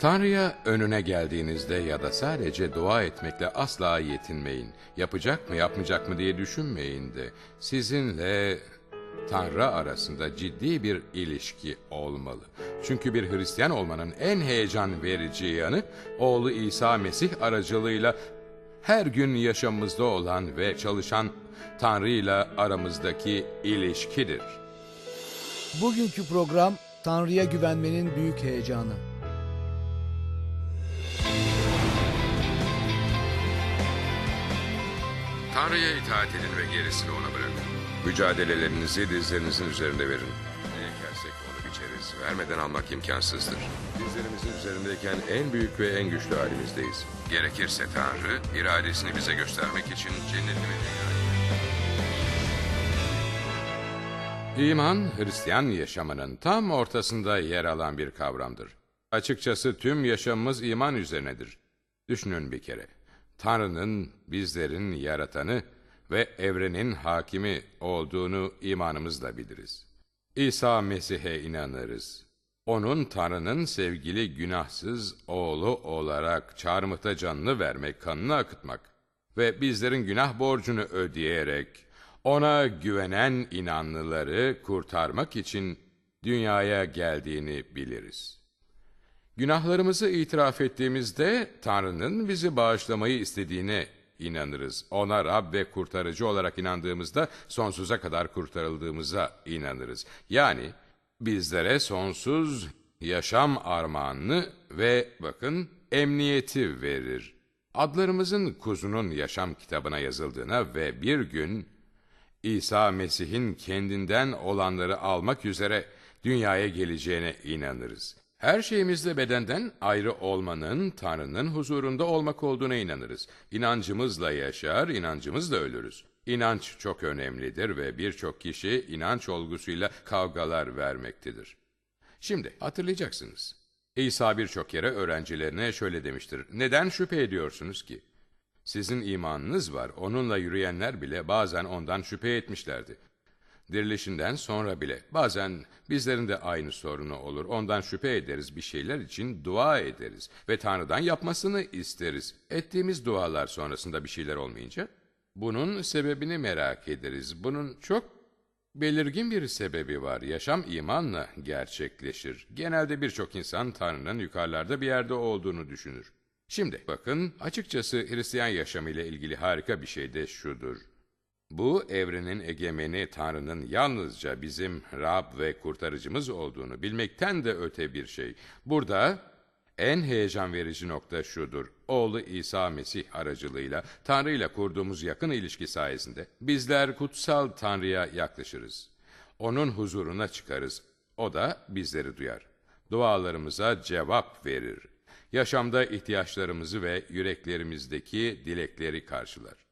Tanrı'ya önüne geldiğinizde ya da sadece dua etmekle asla yetinmeyin. Yapacak mı yapmayacak mı diye düşünmeyin de sizinle Tanrı arasında ciddi bir ilişki olmalı. Çünkü bir Hristiyan olmanın en heyecan verici yanı oğlu İsa Mesih aracılığıyla her gün yaşamımızda olan ve çalışan Tanrı ile aramızdaki ilişkidir. Bugünkü program Tanrı'ya güvenmenin büyük heyecanı. Tanrı'ya itaat edin ve gerisini ona bırakın. Mücadelelerinizi dizlerinizin üzerinde verin. Ne ekersek onu biçeriz. Vermeden almak imkansızdır. Dizlerimizin üzerindeyken en büyük ve en güçlü halimizdeyiz. Gerekirse Tanrı, iradesini bize göstermek için cennetini dünyayı. İman, Hristiyan yaşamının tam ortasında yer alan bir kavramdır. Açıkçası tüm yaşamımız iman üzerinedir. Düşünün bir kere. Tanrı'nın, bizlerin yaratanı ve evrenin hakimi olduğunu imanımızla biliriz. İsa Mesih'e inanırız. Onun Tanrı'nın sevgili günahsız oğlu olarak çarmıhta canını vermek, kanını akıtmak ve bizlerin günah borcunu ödeyerek ona güvenen inanlıları kurtarmak için dünyaya geldiğini biliriz. Günahlarımızı itiraf ettiğimizde Tanrı'nın bizi bağışlamayı istediğine inanırız. Ona Rab ve kurtarıcı olarak inandığımızda sonsuza kadar kurtarıldığımıza inanırız. Yani bizlere sonsuz yaşam armağanını ve bakın emniyeti verir. Adlarımızın kuzunun yaşam kitabına yazıldığına ve bir gün İsa Mesih'in kendinden olanları almak üzere dünyaya geleceğine inanırız. Her şeyimizde bedenden ayrı olmanın Tanrı'nın huzurunda olmak olduğuna inanırız. İnancımızla yaşar, inancımızla ölürüz. İnanç çok önemlidir ve birçok kişi inanç olgusuyla kavgalar vermektedir. Şimdi hatırlayacaksınız. İsa birçok kere öğrencilerine şöyle demiştir. Neden şüphe ediyorsunuz ki? Sizin imanınız var. Onunla yürüyenler bile bazen ondan şüphe etmişlerdi. Dirilişinden sonra bile bazen bizlerin de aynı sorunu olur. Ondan şüphe ederiz bir şeyler için dua ederiz ve Tanrı'dan yapmasını isteriz. Ettiğimiz dualar sonrasında bir şeyler olmayınca bunun sebebini merak ederiz. Bunun çok belirgin bir sebebi var. Yaşam imanla gerçekleşir. Genelde birçok insan Tanrı'nın yukarılarda bir yerde olduğunu düşünür. Şimdi bakın açıkçası Hristiyan yaşamı ile ilgili harika bir şey de şudur. Bu evrenin egemeni Tanrı'nın yalnızca bizim Rab ve kurtarıcımız olduğunu bilmekten de öte bir şey. Burada en heyecan verici nokta şudur. Oğlu İsa Mesih aracılığıyla Tanrı ile kurduğumuz yakın ilişki sayesinde bizler kutsal Tanrı'ya yaklaşırız. Onun huzuruna çıkarız. O da bizleri duyar. Dualarımıza cevap verir. Yaşamda ihtiyaçlarımızı ve yüreklerimizdeki dilekleri karşılar.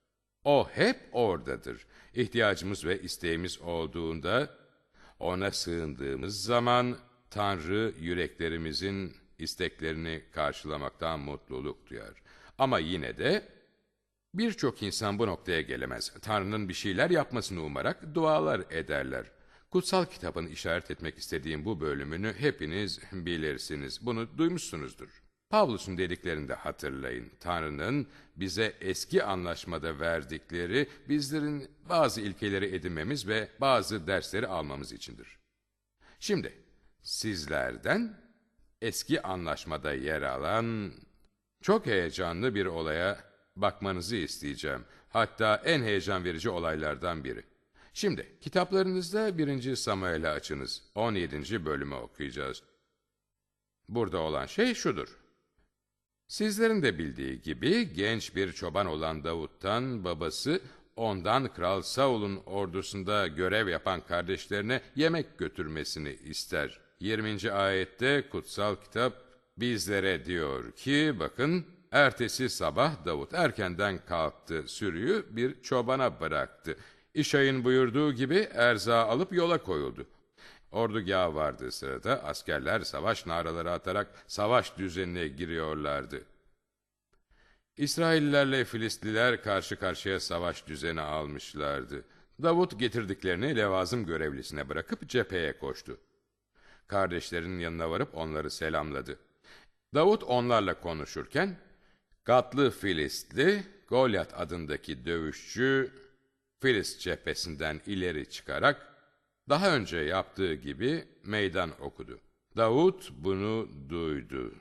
O hep oradadır. İhtiyacımız ve isteğimiz olduğunda ona sığındığımız zaman Tanrı yüreklerimizin isteklerini karşılamaktan mutluluk duyar. Ama yine de birçok insan bu noktaya gelemez. Tanrı'nın bir şeyler yapmasını umarak dualar ederler. Kutsal kitabın işaret etmek istediğim bu bölümünü hepiniz bilirsiniz. Bunu duymuşsunuzdur. Pavlus'un dediklerini de hatırlayın. Tanrı'nın bize eski anlaşmada verdikleri bizlerin bazı ilkeleri edinmemiz ve bazı dersleri almamız içindir. Şimdi sizlerden eski anlaşmada yer alan çok heyecanlı bir olaya bakmanızı isteyeceğim. Hatta en heyecan verici olaylardan biri. Şimdi kitaplarınızda 1. Samuel'e açınız. 17. bölümü okuyacağız. Burada olan şey şudur. Sizlerin de bildiği gibi genç bir çoban olan Davut'tan babası ondan Kral Saul'un ordusunda görev yapan kardeşlerine yemek götürmesini ister. 20. ayette kutsal kitap bizlere diyor ki bakın ertesi sabah Davut erkenden kalktı sürüyü bir çobana bıraktı. İşay'ın buyurduğu gibi erza alıp yola koyuldu. Ordugah vardığı sırada askerler savaş naraları atarak savaş düzenine giriyorlardı. İsraillilerle Filistliler karşı karşıya savaş düzeni almışlardı. Davut getirdiklerini levazım görevlisine bırakıp cepheye koştu. Kardeşlerinin yanına varıp onları selamladı. Davut onlarla konuşurken, Gatlı Filistli, Golyat adındaki dövüşçü, Filist cephesinden ileri çıkarak, daha önce yaptığı gibi meydan okudu. Davut bunu duydu.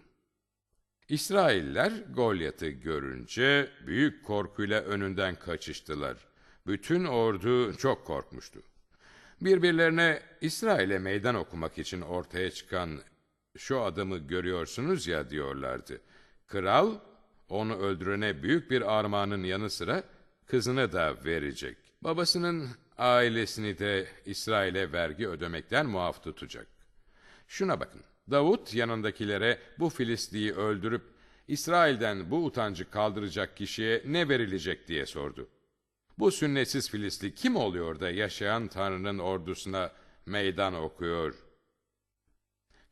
İsrailler Golyat'ı görünce büyük korkuyla önünden kaçıştılar. Bütün ordu çok korkmuştu. Birbirlerine İsrail'e meydan okumak için ortaya çıkan şu adamı görüyorsunuz ya diyorlardı. Kral onu öldürene büyük bir armağanın yanı sıra kızını da verecek. Babasının ailesini de İsrail'e vergi ödemekten muaf tutacak. Şuna bakın. Davut yanındakilere bu Filistliyi öldürüp İsrail'den bu utancı kaldıracak kişiye ne verilecek diye sordu. Bu sünnetsiz Filistli kim oluyor da yaşayan Tanrı'nın ordusuna meydan okuyor?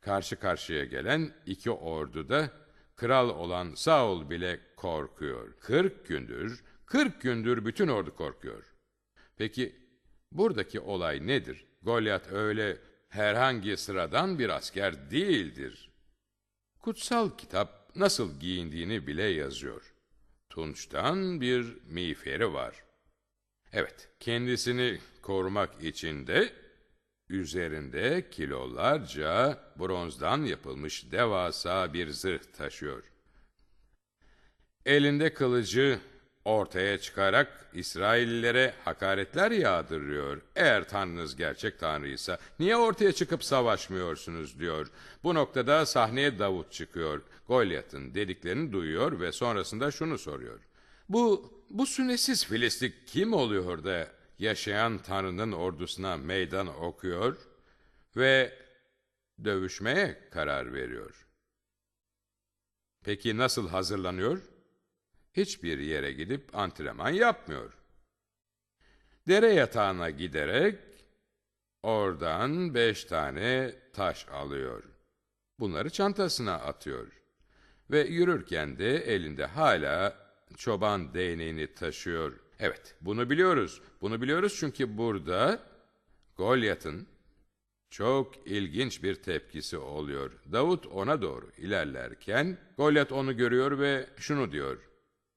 Karşı karşıya gelen iki ordu da kral olan Saul bile korkuyor. Kırk gündür, kırk gündür bütün ordu korkuyor. Peki buradaki olay nedir? Golyat öyle herhangi sıradan bir asker değildir. Kutsal kitap nasıl giyindiğini bile yazıyor. Tunçtan bir miğferi var. Evet, kendisini korumak için de üzerinde kilolarca bronzdan yapılmış devasa bir zırh taşıyor. Elinde kılıcı ortaya çıkarak İsraillilere hakaretler yağdırıyor. Eğer Tanrınız gerçek Tanrıysa niye ortaya çıkıp savaşmıyorsunuz diyor. Bu noktada sahneye Davut çıkıyor. Golyat'ın dediklerini duyuyor ve sonrasında şunu soruyor. Bu, bu sünnetsiz Filistik kim oluyor da yaşayan Tanrı'nın ordusuna meydan okuyor ve dövüşmeye karar veriyor? Peki nasıl hazırlanıyor? Hiçbir yere gidip antrenman yapmıyor. Dere yatağına giderek oradan beş tane taş alıyor. Bunları çantasına atıyor. Ve yürürken de elinde hala çoban değneğini taşıyor. Evet, bunu biliyoruz. Bunu biliyoruz çünkü burada Golyat'ın çok ilginç bir tepkisi oluyor. Davut ona doğru ilerlerken Golyat onu görüyor ve şunu diyor.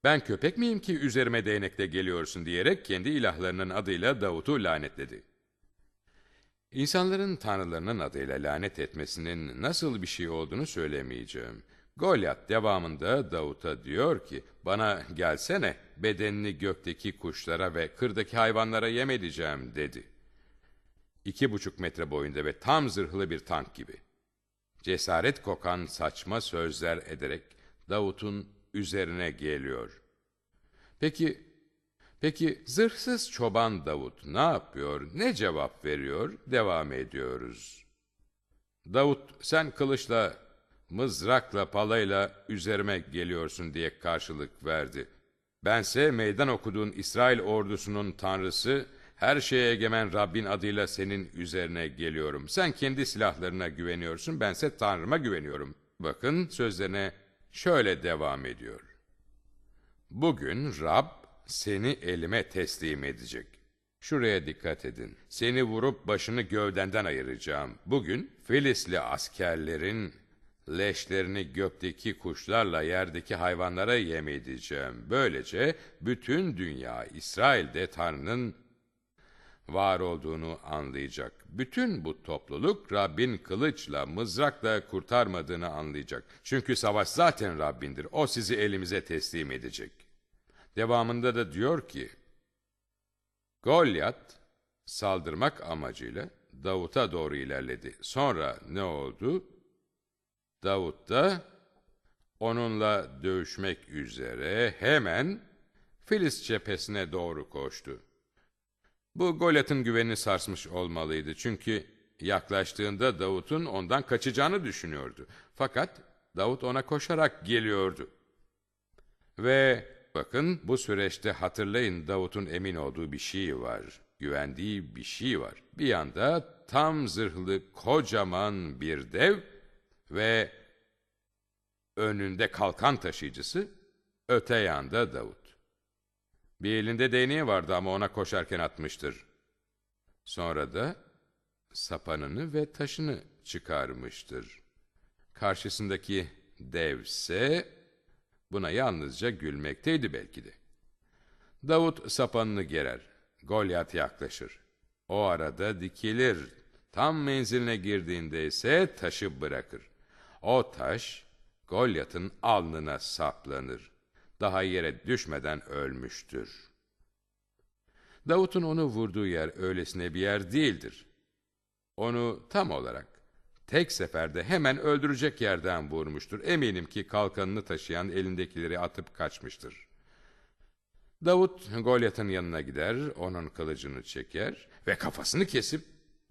Ben köpek miyim ki üzerime değnekle geliyorsun diyerek kendi ilahlarının adıyla Davut'u lanetledi. İnsanların tanrılarının adıyla lanet etmesinin nasıl bir şey olduğunu söylemeyeceğim. Golyat devamında Davut'a diyor ki, bana gelsene bedenini gökteki kuşlara ve kırdaki hayvanlara yem edeceğim dedi. İki buçuk metre boyunda ve tam zırhlı bir tank gibi. Cesaret kokan saçma sözler ederek Davut'un üzerine geliyor. Peki, peki zırhsız çoban Davut ne yapıyor, ne cevap veriyor? Devam ediyoruz. Davut sen kılıçla, mızrakla, palayla üzerime geliyorsun diye karşılık verdi. Bense meydan okuduğun İsrail ordusunun tanrısı, her şeye egemen Rabbin adıyla senin üzerine geliyorum. Sen kendi silahlarına güveniyorsun, bense Tanrıma güveniyorum. Bakın sözlerine şöyle devam ediyor. Bugün Rab seni elime teslim edecek. Şuraya dikkat edin. Seni vurup başını gövdenden ayıracağım. Bugün Filisli askerlerin leşlerini gökteki kuşlarla yerdeki hayvanlara yem edeceğim. Böylece bütün dünya İsrail'de Tanrı'nın var olduğunu anlayacak. Bütün bu topluluk Rabbin kılıçla, mızrakla kurtarmadığını anlayacak. Çünkü savaş zaten Rabbindir. O sizi elimize teslim edecek. Devamında da diyor ki, Golyat saldırmak amacıyla Davut'a doğru ilerledi. Sonra ne oldu? Davut da onunla dövüşmek üzere hemen Filiz cephesine doğru koştu. Bu Golyat'ın güvenini sarsmış olmalıydı çünkü yaklaştığında Davut'un ondan kaçacağını düşünüyordu. Fakat Davut ona koşarak geliyordu. Ve bakın bu süreçte hatırlayın Davut'un emin olduğu bir şey var. Güvendiği bir şey var. Bir yanda tam zırhlı kocaman bir dev ve önünde kalkan taşıyıcısı, öte yanda Davut. Bir elinde değneği vardı ama ona koşarken atmıştır. Sonra da sapanını ve taşını çıkarmıştır. Karşısındaki devse buna yalnızca gülmekteydi belki de. Davut sapanını gerer. Golyat yaklaşır. O arada dikilir. Tam menziline girdiğinde ise taşı bırakır. O taş Golyat'ın alnına saplanır. Daha yere düşmeden ölmüştür. Davut'un onu vurduğu yer öylesine bir yer değildir. Onu tam olarak tek seferde hemen öldürecek yerden vurmuştur. Eminim ki kalkanını taşıyan elindekileri atıp kaçmıştır. Davut Golyat'ın yanına gider, onun kılıcını çeker ve kafasını kesip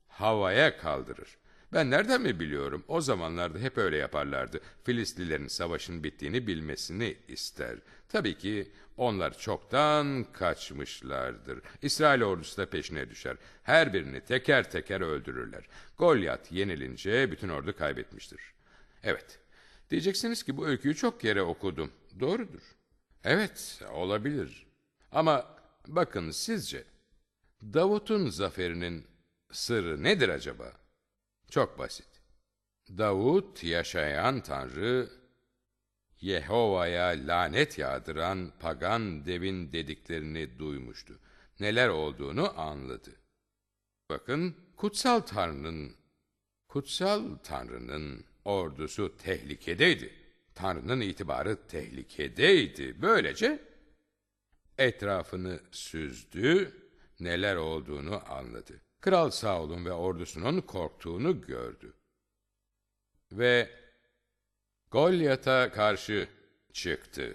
havaya kaldırır. Ben nereden mi biliyorum? O zamanlarda hep öyle yaparlardı. Filistlilerin savaşın bittiğini bilmesini ister. Tabii ki onlar çoktan kaçmışlardır. İsrail ordusu da peşine düşer. Her birini teker teker öldürürler. Golyat yenilince bütün ordu kaybetmiştir. Evet, diyeceksiniz ki bu öyküyü çok kere okudum. Doğrudur. Evet, olabilir. Ama bakın sizce Davut'un zaferinin sırrı nedir acaba? Çok basit. Davut yaşayan Tanrı, Yehova'ya lanet yağdıran pagan devin dediklerini duymuştu. Neler olduğunu anladı. Bakın kutsal Tanrı'nın kutsal Tanrı'nın ordusu tehlikedeydi. Tanrı'nın itibarı tehlikedeydi. Böylece etrafını süzdü, neler olduğunu anladı. Kral Saul'un ve ordusunun korktuğunu gördü. Ve Golyat'a karşı çıktı.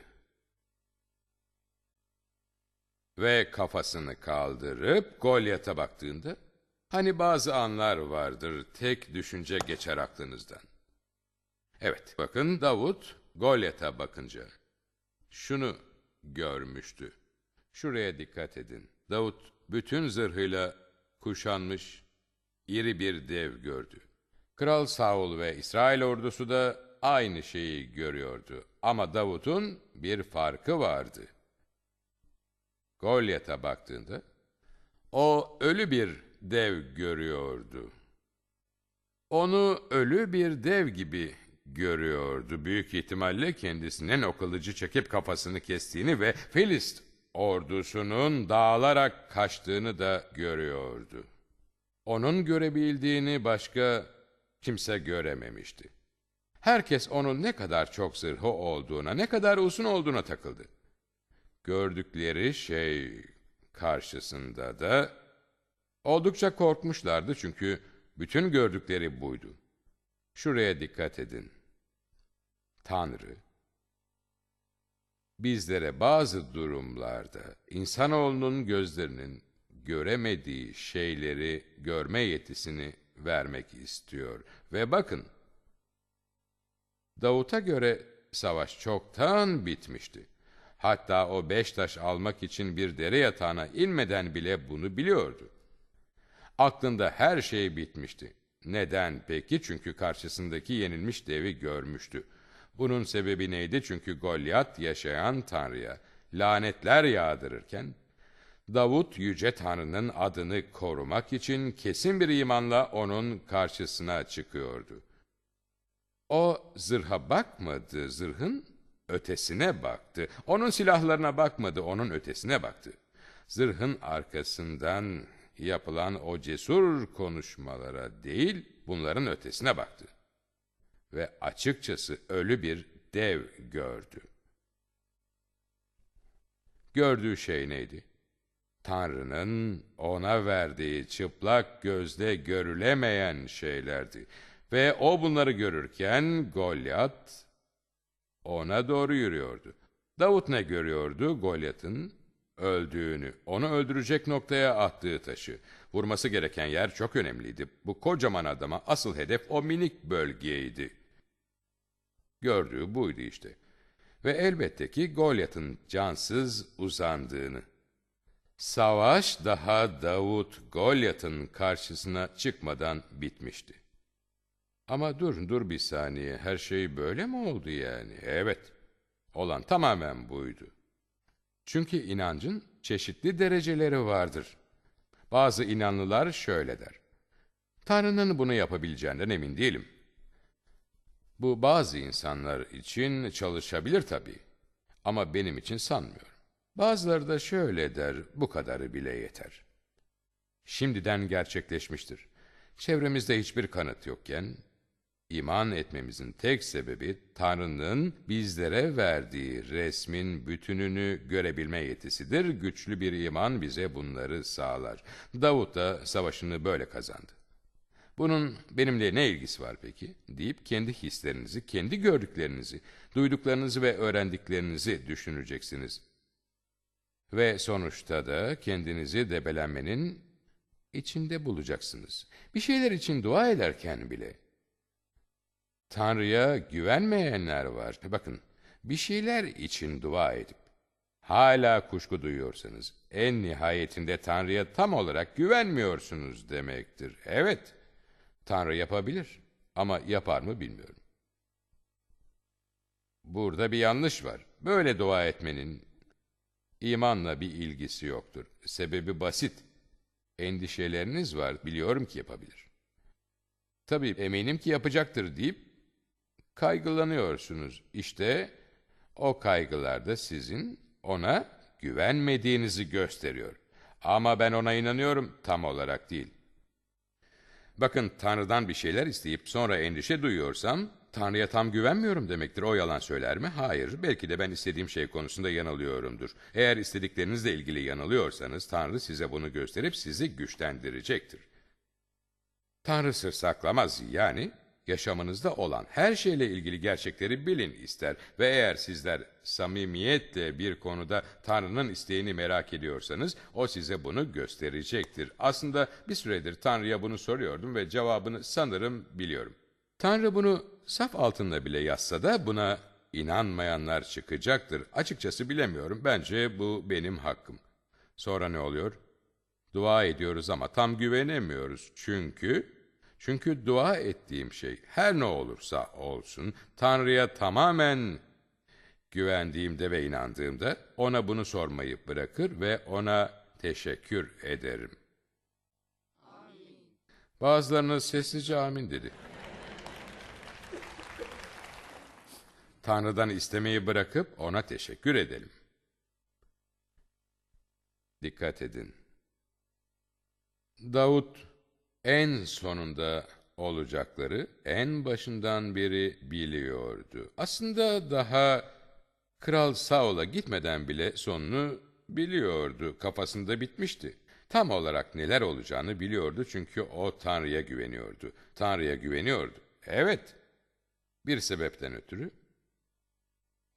Ve kafasını kaldırıp Golyat'a baktığında, hani bazı anlar vardır, tek düşünce geçer aklınızdan. Evet, bakın Davut Golyat'a bakınca şunu görmüştü. Şuraya dikkat edin. Davut bütün zırhıyla kuşanmış iri bir dev gördü. Kral Saul ve İsrail ordusu da aynı şeyi görüyordu. Ama Davut'un bir farkı vardı. Golyat'a baktığında o ölü bir dev görüyordu. Onu ölü bir dev gibi görüyordu. Büyük ihtimalle kendisinden o kılıcı çekip kafasını kestiğini ve Filist ordusunun dağılarak kaçtığını da görüyordu. Onun görebildiğini başka kimse görememişti. Herkes onun ne kadar çok zırhı olduğuna, ne kadar uzun olduğuna takıldı. Gördükleri şey karşısında da oldukça korkmuşlardı çünkü bütün gördükleri buydu. Şuraya dikkat edin. Tanrı, bizlere bazı durumlarda insanoğlunun gözlerinin göremediği şeyleri görme yetisini vermek istiyor. Ve bakın, Davut'a göre savaş çoktan bitmişti. Hatta o beş taş almak için bir dere yatağına inmeden bile bunu biliyordu. Aklında her şey bitmişti. Neden peki? Çünkü karşısındaki yenilmiş devi görmüştü. Bunun sebebi neydi? Çünkü Golyat yaşayan Tanrı'ya lanetler yağdırırken, Davut Yüce Tanrı'nın adını korumak için kesin bir imanla onun karşısına çıkıyordu. O zırha bakmadı, zırhın ötesine baktı. Onun silahlarına bakmadı, onun ötesine baktı. Zırhın arkasından yapılan o cesur konuşmalara değil, bunların ötesine baktı. Ve açıkçası ölü bir dev gördü. Gördüğü şey neydi? Tanrı'nın ona verdiği çıplak gözle görülemeyen şeylerdi. Ve o bunları görürken Golyat ona doğru yürüyordu. Davut ne görüyordu? Golyat'ın öldüğünü, onu öldürecek noktaya attığı taşı. Vurması gereken yer çok önemliydi. Bu kocaman adama asıl hedef o minik bölgeydi. Gördüğü buydu işte. Ve elbette ki Golyat'ın cansız uzandığını. Savaş daha Davut Golyat'ın karşısına çıkmadan bitmişti. Ama dur, dur bir saniye. Her şey böyle mi oldu yani? Evet. Olan tamamen buydu. Çünkü inancın çeşitli dereceleri vardır. Bazı inanlılar şöyle der. Tanrı'nın bunu yapabileceğinden emin değilim. Bu bazı insanlar için çalışabilir tabii. Ama benim için sanmıyorum. Bazıları da şöyle der, bu kadarı bile yeter. Şimdiden gerçekleşmiştir. Çevremizde hiçbir kanıt yokken, iman etmemizin tek sebebi Tanrı'nın bizlere verdiği resmin bütününü görebilme yetisidir. Güçlü bir iman bize bunları sağlar. Davut da savaşını böyle kazandı. Bunun benimle ne ilgisi var peki? deyip kendi hislerinizi, kendi gördüklerinizi, duyduklarınızı ve öğrendiklerinizi düşüneceksiniz. Ve sonuçta da kendinizi debelenmenin içinde bulacaksınız. Bir şeyler için dua ederken bile. Tanrı'ya güvenmeyenler var. Bakın, bir şeyler için dua edip hala kuşku duyuyorsanız en nihayetinde Tanrı'ya tam olarak güvenmiyorsunuz demektir. Evet, Tanrı yapabilir ama yapar mı bilmiyorum. Burada bir yanlış var. Böyle dua etmenin imanla bir ilgisi yoktur. Sebebi basit. Endişeleriniz var, biliyorum ki yapabilir. Tabii eminim ki yapacaktır deyip kaygılanıyorsunuz. İşte o kaygılar da sizin ona güvenmediğinizi gösteriyor. Ama ben ona inanıyorum tam olarak değil. Bakın Tanrı'dan bir şeyler isteyip sonra endişe duyuyorsam Tanrı'ya tam güvenmiyorum demektir. O yalan söyler mi? Hayır. Belki de ben istediğim şey konusunda yanılıyorumdur. Eğer istediklerinizle ilgili yanılıyorsanız Tanrı size bunu gösterip sizi güçlendirecektir. Tanrı sır saklamaz yani yaşamınızda olan her şeyle ilgili gerçekleri bilin ister ve eğer sizler samimiyetle bir konuda Tanrı'nın isteğini merak ediyorsanız o size bunu gösterecektir. Aslında bir süredir Tanrı'ya bunu soruyordum ve cevabını sanırım biliyorum. Tanrı bunu saf altında bile yazsa da buna inanmayanlar çıkacaktır. Açıkçası bilemiyorum. Bence bu benim hakkım. Sonra ne oluyor? Dua ediyoruz ama tam güvenemiyoruz. Çünkü çünkü dua ettiğim şey her ne olursa olsun Tanrı'ya tamamen güvendiğimde ve inandığımda ona bunu sormayı bırakır ve ona teşekkür ederim. Bazılarınız sessizce amin dedi. Tanrı'dan istemeyi bırakıp ona teşekkür edelim. Dikkat edin. Davut en sonunda olacakları en başından beri biliyordu. Aslında daha Kral Saul'a gitmeden bile sonunu biliyordu. Kafasında bitmişti. Tam olarak neler olacağını biliyordu çünkü o Tanrı'ya güveniyordu. Tanrı'ya güveniyordu. Evet. Bir sebepten ötürü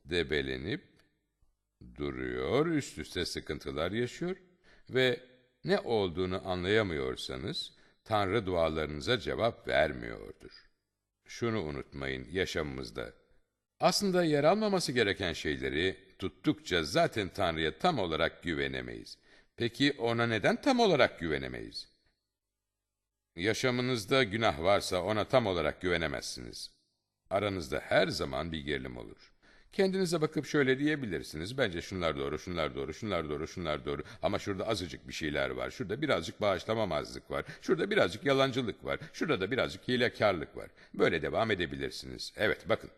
debelenip duruyor, üst üste sıkıntılar yaşıyor ve ne olduğunu anlayamıyorsanız Tanrı dualarınıza cevap vermiyordur. Şunu unutmayın yaşamımızda. Aslında yer almaması gereken şeyleri tuttukça zaten Tanrı'ya tam olarak güvenemeyiz. Peki ona neden tam olarak güvenemeyiz? Yaşamınızda günah varsa ona tam olarak güvenemezsiniz. Aranızda her zaman bir gerilim olur. Kendinize bakıp şöyle diyebilirsiniz. Bence şunlar doğru, şunlar doğru, şunlar doğru, şunlar doğru. Ama şurada azıcık bir şeyler var. Şurada birazcık bağışlamamazlık var. Şurada birazcık yalancılık var. Şurada da birazcık hilekarlık var. Böyle devam edebilirsiniz. Evet bakın.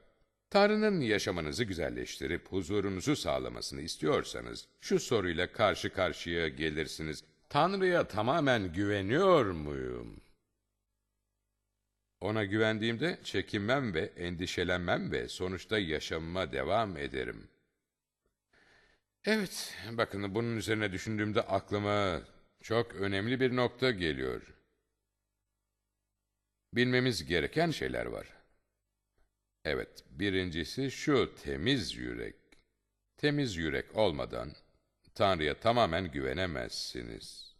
Tanrı'nın yaşamınızı güzelleştirip huzurunuzu sağlamasını istiyorsanız şu soruyla karşı karşıya gelirsiniz. Tanrı'ya tamamen güveniyor muyum? Ona güvendiğimde çekinmem ve endişelenmem ve sonuçta yaşamıma devam ederim. Evet, bakın bunun üzerine düşündüğümde aklıma çok önemli bir nokta geliyor. Bilmemiz gereken şeyler var. Evet, birincisi şu temiz yürek. Temiz yürek olmadan Tanrı'ya tamamen güvenemezsiniz.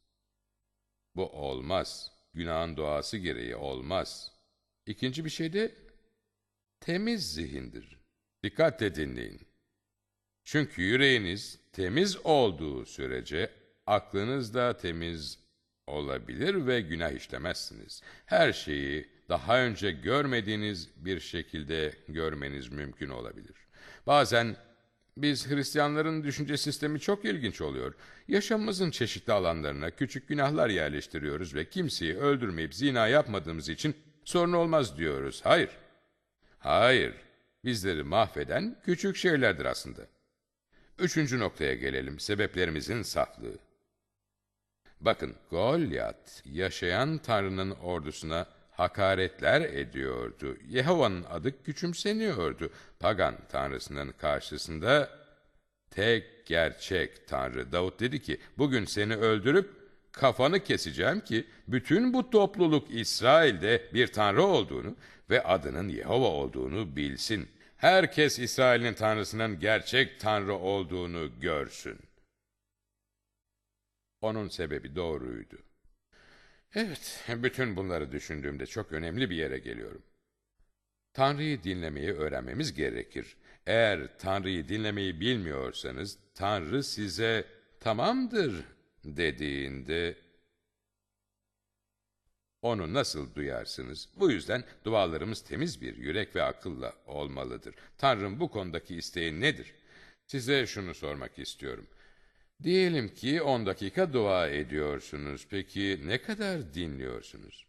Bu olmaz. Günahın doğası gereği olmaz. İkinci bir şey de temiz zihindir. Dikkatle dinleyin. Çünkü yüreğiniz temiz olduğu sürece aklınız da temiz olabilir ve günah işlemezsiniz. Her şeyi daha önce görmediğiniz bir şekilde görmeniz mümkün olabilir. Bazen biz Hristiyanların düşünce sistemi çok ilginç oluyor. Yaşamımızın çeşitli alanlarına küçük günahlar yerleştiriyoruz ve kimseyi öldürmeyip zina yapmadığımız için sorun olmaz diyoruz. Hayır. Hayır, bizleri mahveden küçük şeylerdir aslında. Üçüncü noktaya gelelim, sebeplerimizin saflığı. Bakın, Goliat, yaşayan Tanrı'nın ordusuna hakaretler ediyordu. Yehova'nın adı küçümseniyordu. Pagan Tanrısının karşısında tek gerçek Tanrı. Davut dedi ki, bugün seni öldürüp kafanı keseceğim ki bütün bu topluluk İsrail'de bir Tanrı olduğunu ve adının Yehova olduğunu bilsin. Herkes İsrail'in Tanrısının gerçek Tanrı olduğunu görsün. Onun sebebi doğruydu. Evet, bütün bunları düşündüğümde çok önemli bir yere geliyorum. Tanrı'yı dinlemeyi öğrenmemiz gerekir. Eğer Tanrı'yı dinlemeyi bilmiyorsanız, Tanrı size tamamdır dediğinde onu nasıl duyarsınız? Bu yüzden dualarımız temiz bir yürek ve akılla olmalıdır. Tanrım bu konudaki isteği nedir? Size şunu sormak istiyorum. Diyelim ki 10 dakika dua ediyorsunuz. Peki ne kadar dinliyorsunuz?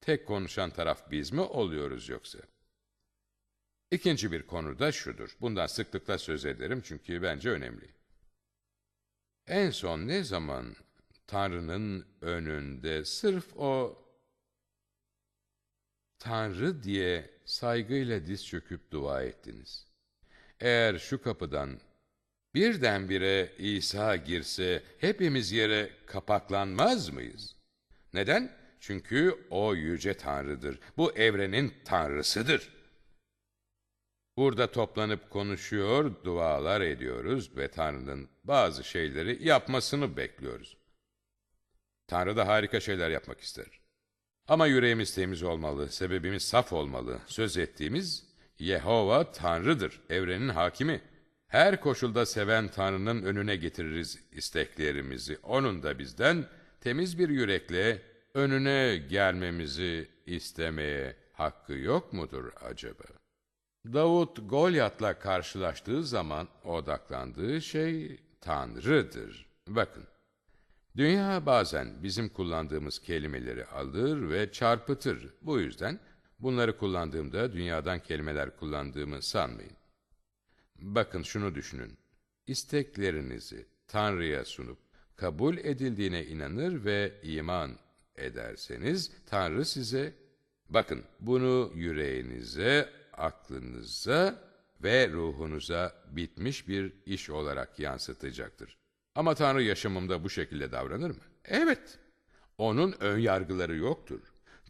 Tek konuşan taraf biz mi oluyoruz yoksa? İkinci bir konu da şudur. Bundan sıklıkla söz ederim çünkü bence önemli. En son ne zaman Tanrı'nın önünde sırf o Tanrı diye saygıyla diz çöküp dua ettiniz? Eğer şu kapıdan birdenbire İsa girse hepimiz yere kapaklanmaz mıyız? Neden? Çünkü o yüce Tanrı'dır. Bu evrenin Tanrısıdır. Burada toplanıp konuşuyor, dualar ediyoruz ve Tanrı'nın bazı şeyleri yapmasını bekliyoruz. Tanrı da harika şeyler yapmak ister. Ama yüreğimiz temiz olmalı, sebebimiz saf olmalı. Söz ettiğimiz Yehova Tanrı'dır, evrenin hakimi. Her koşulda seven Tanrı'nın önüne getiririz isteklerimizi. Onun da bizden temiz bir yürekle önüne gelmemizi istemeye hakkı yok mudur acaba? Davut Golyat'la karşılaştığı zaman odaklandığı şey Tanrı'dır. Bakın, dünya bazen bizim kullandığımız kelimeleri alır ve çarpıtır. Bu yüzden bunları kullandığımda dünyadan kelimeler kullandığımı sanmayın. Bakın şunu düşünün. İsteklerinizi Tanrı'ya sunup kabul edildiğine inanır ve iman ederseniz Tanrı size bakın bunu yüreğinize, aklınıza ve ruhunuza bitmiş bir iş olarak yansıtacaktır. Ama Tanrı yaşamımda bu şekilde davranır mı? Evet. Onun ön yargıları yoktur.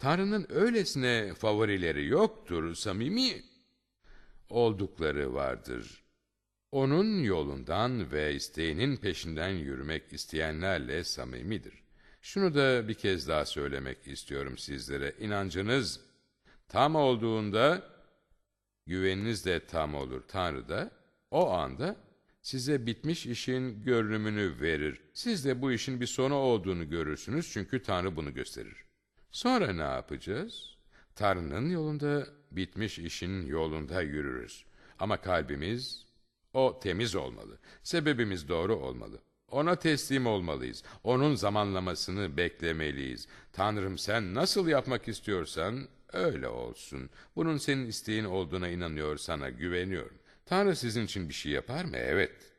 Tanrı'nın öylesine favorileri yoktur, samimi oldukları vardır. Onun yolundan ve isteğinin peşinden yürümek isteyenlerle samimidir. Şunu da bir kez daha söylemek istiyorum sizlere. İnancınız tam olduğunda güveniniz de tam olur Tanrı'da. O anda size bitmiş işin görünümünü verir. Siz de bu işin bir sonu olduğunu görürsünüz çünkü Tanrı bunu gösterir. Sonra ne yapacağız? Tanrı'nın yolunda, bitmiş işin yolunda yürürüz. Ama kalbimiz, o temiz olmalı. Sebebimiz doğru olmalı. Ona teslim olmalıyız. Onun zamanlamasını beklemeliyiz. Tanrım sen nasıl yapmak istiyorsan öyle olsun. Bunun senin isteğin olduğuna inanıyor, sana güveniyorum. Tanrı sizin için bir şey yapar mı? Evet.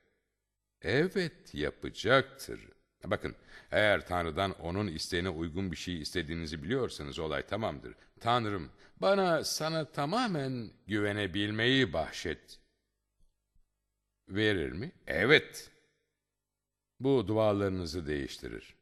Evet yapacaktır. Bakın, eğer Tanrı'dan onun isteğine uygun bir şey istediğinizi biliyorsanız olay tamamdır. Tanrım, bana sana tamamen güvenebilmeyi bahşet. Verir mi? Evet. Bu dualarınızı değiştirir.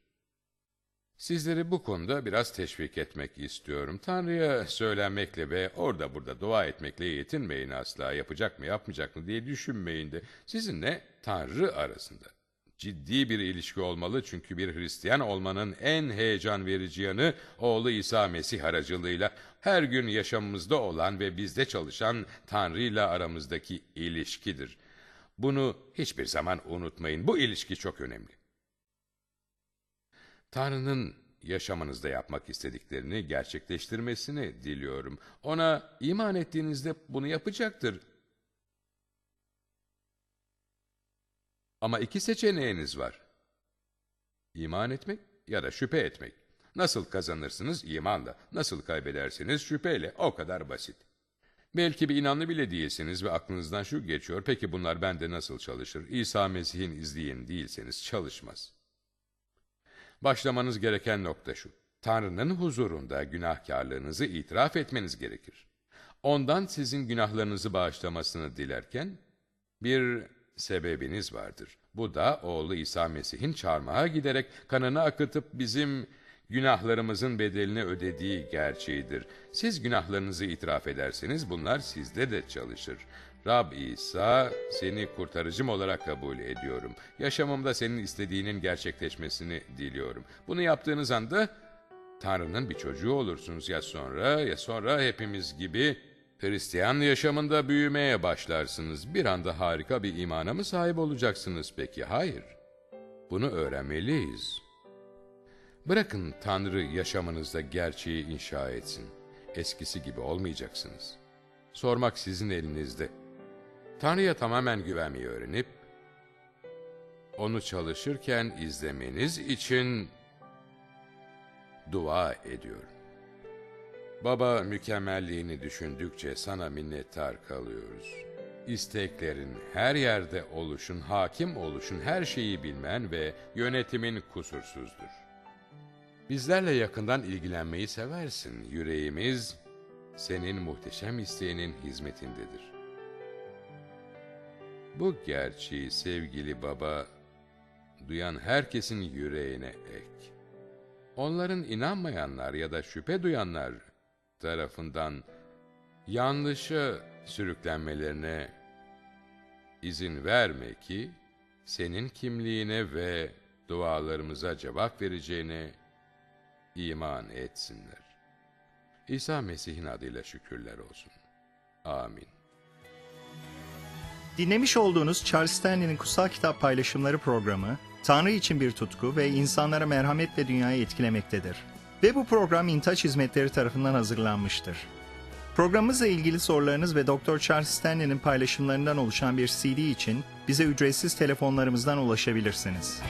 Sizleri bu konuda biraz teşvik etmek istiyorum. Tanrı'ya söylenmekle ve orada burada dua etmekle yetinmeyin asla. Yapacak mı yapmayacak mı diye düşünmeyin de sizinle Tanrı arasında ciddi bir ilişki olmalı çünkü bir Hristiyan olmanın en heyecan verici yanı oğlu İsa Mesih aracılığıyla her gün yaşamımızda olan ve bizde çalışan Tanrı ile aramızdaki ilişkidir. Bunu hiçbir zaman unutmayın. Bu ilişki çok önemli. Tanrı'nın yaşamınızda yapmak istediklerini gerçekleştirmesini diliyorum. Ona iman ettiğinizde bunu yapacaktır. Ama iki seçeneğiniz var. İman etmek ya da şüphe etmek. Nasıl kazanırsınız? İmanla. Nasıl kaybedersiniz? Şüpheyle. O kadar basit. Belki bir inanlı bile değilsiniz ve aklınızdan şu geçiyor. Peki bunlar bende nasıl çalışır? İsa Mesih'in izleyin değilseniz çalışmaz. Başlamanız gereken nokta şu. Tanrı'nın huzurunda günahkarlığınızı itiraf etmeniz gerekir. Ondan sizin günahlarınızı bağışlamasını dilerken bir sebebiniz vardır. Bu da oğlu İsa Mesih'in çarmıha giderek kanını akıtıp bizim günahlarımızın bedelini ödediği gerçeğidir. Siz günahlarınızı itiraf ederseniz bunlar sizde de çalışır. Rab İsa seni kurtarıcım olarak kabul ediyorum. Yaşamımda senin istediğinin gerçekleşmesini diliyorum. Bunu yaptığınız anda Tanrı'nın bir çocuğu olursunuz ya sonra ya sonra hepimiz gibi Hristiyan yaşamında büyümeye başlarsınız. Bir anda harika bir imana mı sahip olacaksınız peki? Hayır. Bunu öğrenmeliyiz. Bırakın Tanrı yaşamınızda gerçeği inşa etsin. Eskisi gibi olmayacaksınız. Sormak sizin elinizde. Tanrı'ya tamamen güvenmeyi öğrenip onu çalışırken izlemeniz için dua ediyorum. Baba mükemmelliğini düşündükçe sana minnettar kalıyoruz. İsteklerin her yerde oluşun, hakim oluşun, her şeyi bilmen ve yönetimin kusursuzdur. Bizlerle yakından ilgilenmeyi seversin. Yüreğimiz senin muhteşem isteğinin hizmetindedir. Bu gerçeği sevgili baba, duyan herkesin yüreğine ek. Onların inanmayanlar ya da şüphe duyanlar tarafından yanlışa sürüklenmelerine izin verme ki senin kimliğine ve dualarımıza cevap vereceğine iman etsinler. İsa Mesih'in adıyla şükürler olsun. Amin. Dinlemiş olduğunuz Charles Stanley'nin Kutsal Kitap Paylaşımları programı, Tanrı için bir tutku ve insanlara merhamet ve dünyayı etkilemektedir. Ve bu program İntaç Hizmetleri tarafından hazırlanmıştır. Programımızla ilgili sorularınız ve Dr. Charles Stanley'nin paylaşımlarından oluşan bir CD için bize ücretsiz telefonlarımızdan ulaşabilirsiniz.